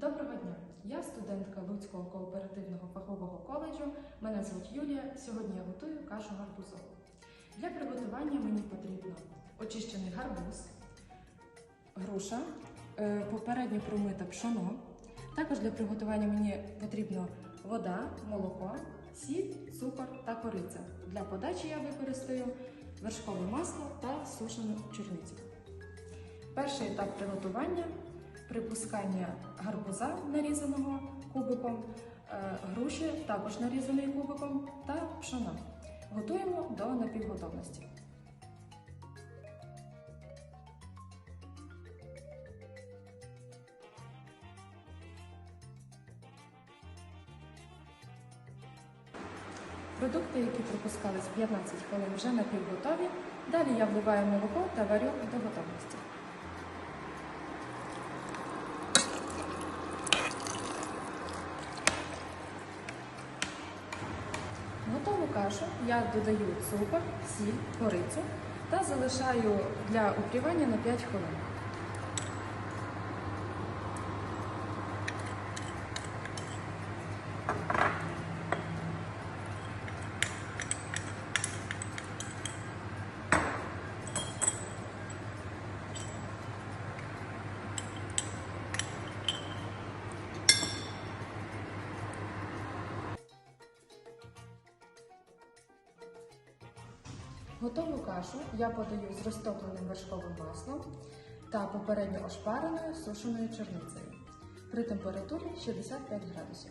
Доброго дня! Я студентка Луцького кооперативного фахового коледжу. Мене звуть Юлія. Сьогодні я готую кашу гарбузову. Для приготування мені потрібно очищений гарбуз, груша, е, попередньо промите пшоно. Також для приготування мені потрібно вода, молоко, сіль, цукор та кориця. Для подачі я використаю вершкове масло та сушену чорницю. Перший етап приготування припускання гарбуза, нарізаного кубиком, е, груші, також нарізаної кубиком, та пшона. Готуємо до напівготовності. Продукти, які припускались 15 хвилин, вже напівготові. Далі я вливаю молоко та варю до готовності. Готову кашу я додаю цукор, сіль, корицю та залишаю для укрівання на 5 хвилин. Готову кашу я подаю з розтопленим вершковим маслом та попередньо ошпареною сушеною черницею при температурі 65 градусів.